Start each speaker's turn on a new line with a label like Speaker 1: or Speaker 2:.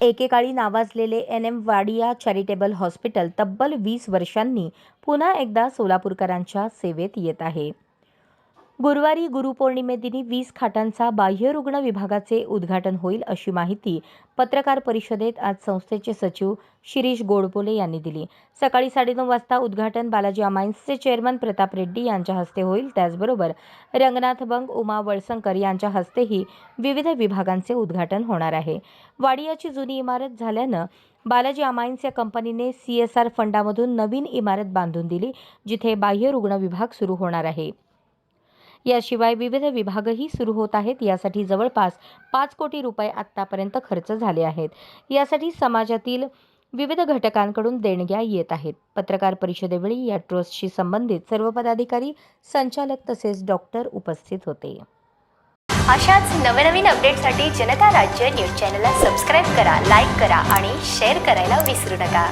Speaker 1: एकेकाळी नावाजलेले N M Wadia charitable hospital तब्बल वीस वर्षांनी पुन्हा एकदा सोलापूरकरांच्या सेवेत येत आहे. गुरुवारी गुरुपौर्णिमेदिनी वीस खाटांचा बाह्यरुग्ण विभागाचे उद्घाटन होईल अशी माहिती पत्रकार परिषदेत आज संस्थेचे सचिव शिरीष गोडबोले यांनी दिली. सकाळी साडेनऊ वाजता उद्घाटन बालाजी अमाइन्सचे चेअरमन प्रताप रेड्डी यांच्या हस्ते होईल. त्याचबरोबर रंगनाथ बंग उमा वळसंकर यांच्या हस्तेही विविध विभागांचे उद्घाटन होणार आहे. वाडियाची जुनी इमारत झाल्यानं बालाजी अमाइन्स या कंपनीने सी एस आर फंडामधून नवीन इमारत बांधून दिली जिथे बाह्यरुग्ण विभाग सुरू होणार आहे. याशिवाय विविध विभागही सुरू होत आहेत. यासाठी जवळपास पाच कोटी रुपये आत्तापर्यंत खर्च झाले आहेत. यासाठी समाजातील विविध घटकांकडून देणग्या येत आहेत. पत्रकार परिषदेवेळी या ट्रस्टशी संबंधित सर्व पदाधिकारी संचालक तसेच डॉक्टर उपस्थित होते.
Speaker 2: अशाच नवनवीन अपडेटसाठी जनता राज्य न्यूज चॅनलला सबस्क्राईब करा लाईक करा आणि शेअर करायला विसरू नका.